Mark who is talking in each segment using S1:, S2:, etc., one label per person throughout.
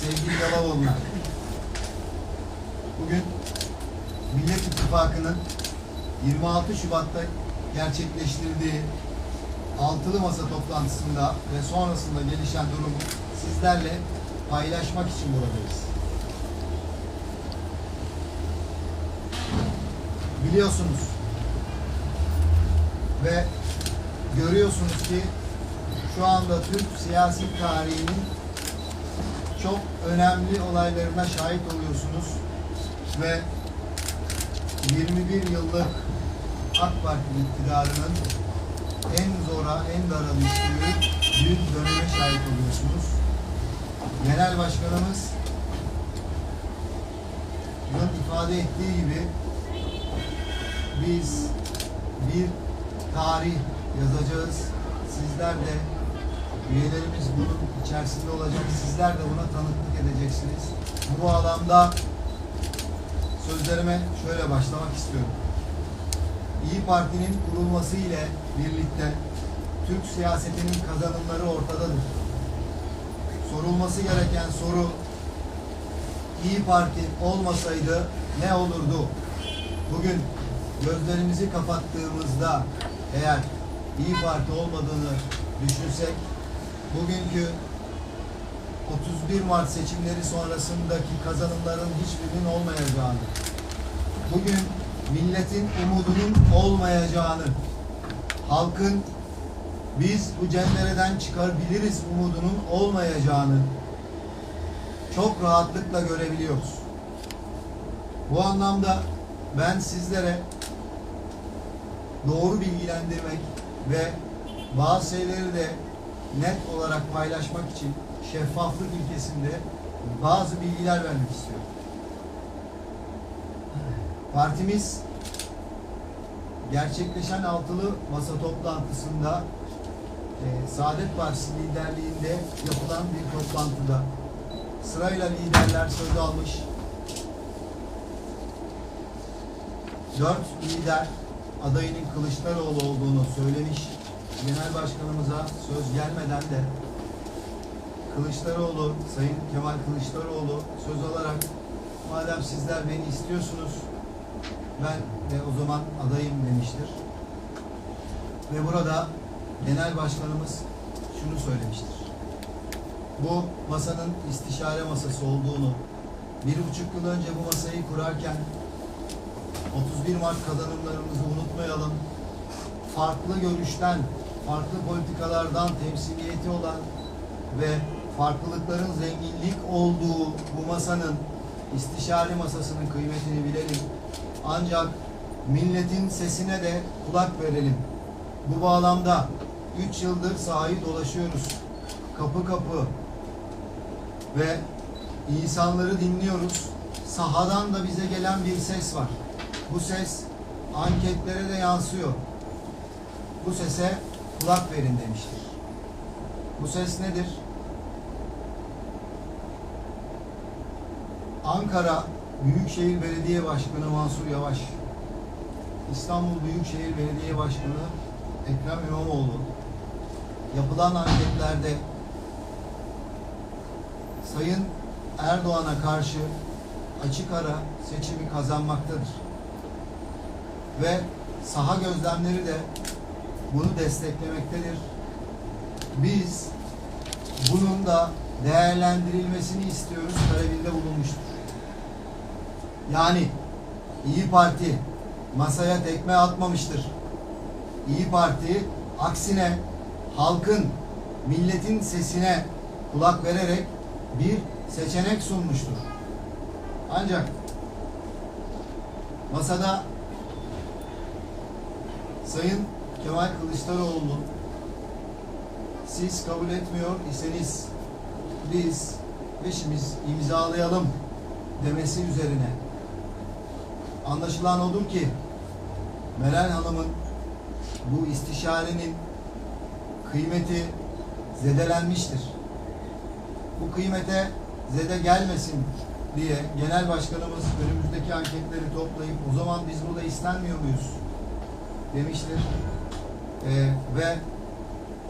S1: sevgili Yalavoğlu'na. Bugün Millet İttifakı'nın 26 Şubat'ta gerçekleştirdiği altılı masa toplantısında ve sonrasında gelişen durumu sizlerle paylaşmak için buradayız. Biliyorsunuz ve görüyorsunuz ki şu anda Türk siyasi tarihinin çok önemli olaylarına şahit oluyorsunuz ve 21 yıllık AK Parti iktidarının en zora, en dara düştüğü büyük döneme şahit oluyorsunuz. Genel Başkanımız ifade ettiği gibi biz bir tarih yazacağız. Sizler de üyelerimiz bunun içerisinde olacak. Sizler de buna tanıklık edeceksiniz. Bu bağlamda sözlerime şöyle başlamak istiyorum. İyi Parti'nin kurulması ile birlikte Türk siyasetinin kazanımları ortadadır. Sorulması gereken soru İyi Parti olmasaydı ne olurdu? Bugün gözlerimizi kapattığımızda eğer İyi Parti olmadığını düşünsek bugünkü 31 Mart seçimleri sonrasındaki kazanımların hiçbirinin olmayacağını, bugün milletin umudunun olmayacağını, halkın biz bu cendereden çıkabiliriz umudunun olmayacağını çok rahatlıkla görebiliyoruz. Bu anlamda ben sizlere doğru bilgilendirmek ve bazı şeyleri de net olarak paylaşmak için şeffaflık ilkesinde bazı bilgiler vermek istiyorum. Partimiz gerçekleşen altılı masa toplantısında e, Saadet Partisi liderliğinde yapılan bir toplantıda sırayla liderler söz almış. Dört lider adayının Kılıçdaroğlu olduğunu söylemiş. Genel Başkanımıza söz gelmeden de Kılıçdaroğlu, Sayın Kemal Kılıçdaroğlu söz alarak madem sizler beni istiyorsunuz ben de o zaman adayım demiştir. Ve burada Genel Başkanımız şunu söylemiştir. Bu masanın istişare masası olduğunu, bir buçuk yıl önce bu masayı kurarken 31 Mart kazanımlarımızı unutmayalım. Farklı görüşten, farklı politikalardan temsiliyeti olan ve farklılıkların zenginlik olduğu bu masanın istişare masasının kıymetini bilelim. Ancak milletin sesine de kulak verelim. Bu bağlamda 3 yıldır sahayı dolaşıyoruz. Kapı kapı ve insanları dinliyoruz. Sahadan da bize gelen bir ses var. Bu ses anketlere de yansıyor. Bu sese kulak verin demiştir. Bu ses nedir? Ankara Büyükşehir Belediye Başkanı Mansur Yavaş, İstanbul Büyükşehir Belediye Başkanı Ekrem İmamoğlu yapılan anketlerde Sayın Erdoğan'a karşı açık ara seçimi kazanmaktadır. Ve saha gözlemleri de bunu desteklemektedir. Biz bunun da değerlendirilmesini istiyoruz talebinde bulunmuştur. Yani İyi Parti masaya tekme atmamıştır. İyi Parti aksine halkın, milletin sesine kulak vererek bir seçenek sunmuştur. Ancak masada Sayın Kemal Kılıçdaroğlu siz kabul etmiyor iseniz biz beşimiz imzalayalım demesi üzerine anlaşılan odur ki Meral Hanım'ın bu istişarenin kıymeti zedelenmiştir. Bu kıymete zede gelmesin diye genel başkanımız önümüzdeki anketleri toplayıp o zaman biz burada istenmiyor muyuz demiştir. Ee, ve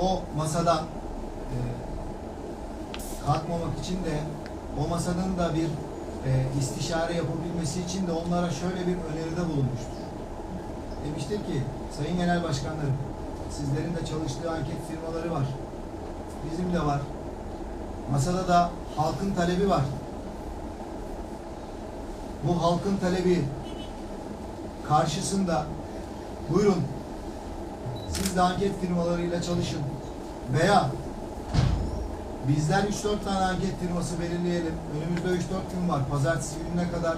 S1: o masadan e, kalkmamak için de o masanın da bir e, istişare yapabilmesi için de onlara şöyle bir öneride bulunmuştur. Demiştir ki, Sayın Genel Başkanlarım, sizlerin de çalıştığı anket firmaları var. Bizim de var. Masada da halkın talebi var. Bu halkın talebi karşısında buyurun siz anket firmalarıyla çalışın veya bizler 3-4 tane anket firması belirleyelim. Önümüzde 3-4 gün var. Pazartesi gününe kadar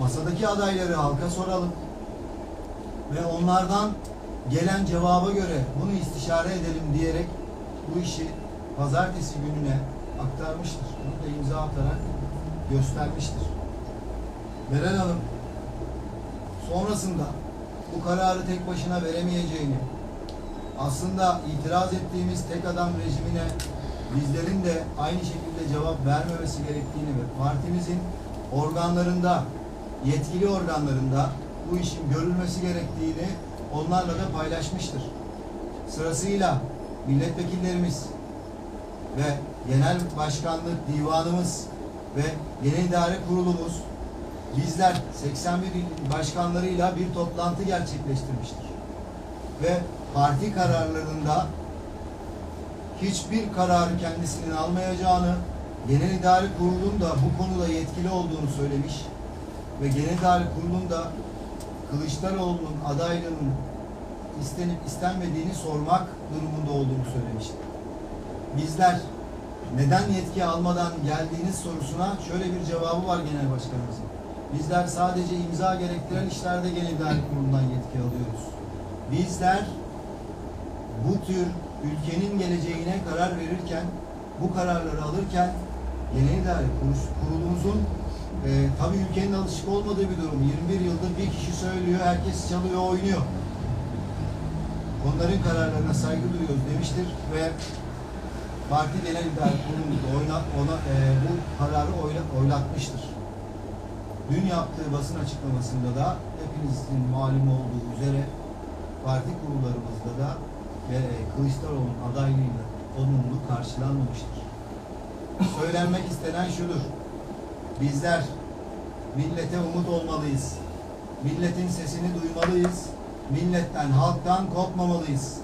S1: masadaki adayları halka soralım ve onlardan gelen cevaba göre bunu istişare edelim diyerek bu işi pazartesi gününe aktarmıştır. Bunu da imza atarak göstermiştir. Meral Hanım sonrasında bu kararı tek başına veremeyeceğini, aslında itiraz ettiğimiz tek adam rejimine bizlerin de aynı şekilde cevap vermemesi gerektiğini ve partimizin organlarında, yetkili organlarında bu işin görülmesi gerektiğini onlarla da paylaşmıştır. Sırasıyla milletvekillerimiz ve genel başkanlık divanımız ve genel idare kurulumuz bizler 81 il başkanlarıyla bir toplantı gerçekleştirmiştir. Ve parti kararlarında hiçbir kararı kendisinin almayacağını, Genel İdare Kurulu'nun da bu konuda yetkili olduğunu söylemiş ve Genel İdare Kurulu'nun da Kılıçdaroğlu'nun adaylığının istenip istenmediğini sormak durumunda olduğunu söylemişti. Bizler neden yetki almadan geldiğiniz sorusuna şöyle bir cevabı var genel başkanımızın. Bizler sadece imza gerektiren işlerde genel idare kurulundan yetki alıyoruz. Bizler bu tür ülkenin geleceğine karar verirken, bu kararları alırken genel idare kurulumuzun e, tabii ülkenin alışık olmadığı bir durum. 21 yıldır bir kişi söylüyor, herkes çalıyor, oynuyor. Onların kararlarına saygı duyuyoruz demiştir ve Parti Genel İdare Kurulu da oyna, ona, e, bu kararı oyla, oylatmıştır. Dün yaptığı basın açıklamasında da hepinizin malum olduğu üzere parti kurullarımızda da ve Kılıçdaroğlu'nun adaylığıyla olumlu karşılanmamıştır. Söylenmek istenen şudur. Bizler millete umut olmalıyız. Milletin sesini duymalıyız. Milletten, halktan kopmamalıyız.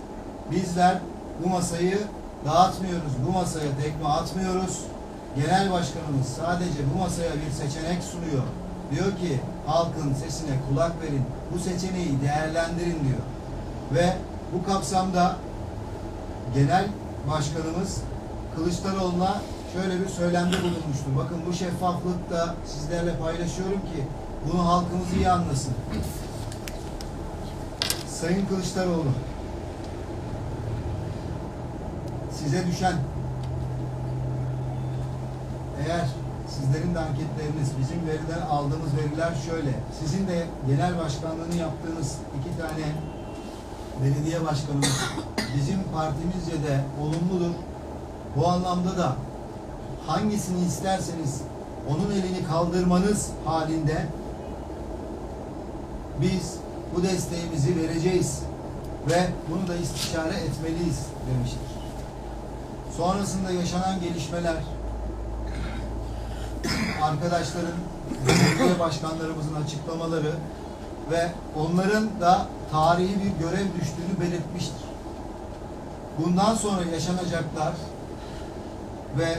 S1: Bizler bu masayı dağıtmıyoruz. Bu masaya tekme atmıyoruz. Genel başkanımız sadece bu masaya bir seçenek sunuyor. Diyor ki halkın sesine kulak verin. Bu seçeneği değerlendirin diyor. Ve bu kapsamda genel başkanımız Kılıçdaroğlu'na şöyle bir söylemde bulunmuştur. Bakın bu şeffaflık da sizlerle paylaşıyorum ki bunu halkımız iyi anlasın. Sayın Kılıçdaroğlu size düşen eğer sizlerin de anketleriniz, bizim veriden aldığımız veriler şöyle. Sizin de genel başkanlığını yaptığınız iki tane belediye başkanımız bizim partimizce de olumludur. Bu anlamda da hangisini isterseniz onun elini kaldırmanız halinde biz bu desteğimizi vereceğiz ve bunu da istişare etmeliyiz demiştir. Sonrasında yaşanan gelişmeler arkadaşların, belediye başkanlarımızın açıklamaları ve onların da tarihi bir görev düştüğünü belirtmiştir. Bundan sonra yaşanacaklar ve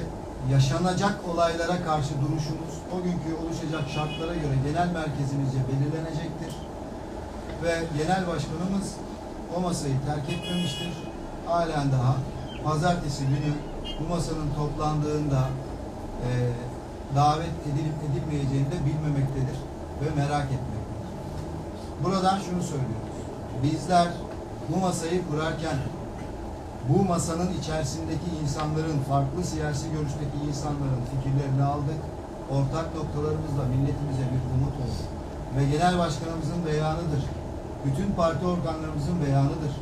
S1: yaşanacak olaylara karşı duruşumuz o günkü oluşacak şartlara göre genel merkezimizce belirlenecektir. Ve genel başkanımız o masayı terk etmemiştir. Halen daha pazartesi günü bu masanın toplandığında e, davet edilip edilmeyeceğini de bilmemektedir ve merak etmektedir. Buradan şunu söylüyoruz. Bizler bu masayı kurarken bu masanın içerisindeki insanların, farklı siyasi görüşteki insanların fikirlerini aldık. Ortak noktalarımızla milletimize bir umut oldu. Ve genel başkanımızın beyanıdır. Bütün parti organlarımızın beyanıdır.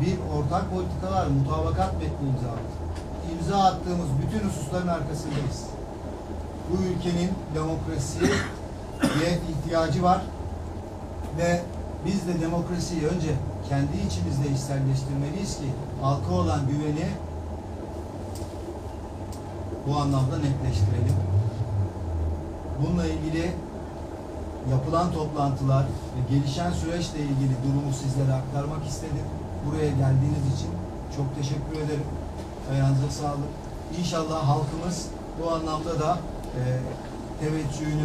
S1: Bir ortak politikalar mutabakat metni imza attık. İmza attığımız bütün hususların arkasındayız. Bu ülkenin demokrasiye ihtiyacı var ve biz de demokrasiyi önce kendi içimizde içselleştirmeliyiz ki halka olan güveni bu anlamda netleştirelim. Bununla ilgili yapılan toplantılar ve gelişen süreçle ilgili durumu sizlere aktarmak istedim. Buraya geldiğiniz için çok teşekkür ederim. Ayağınıza sağlık. İnşallah halkımız bu anlamda da e, teveccühünü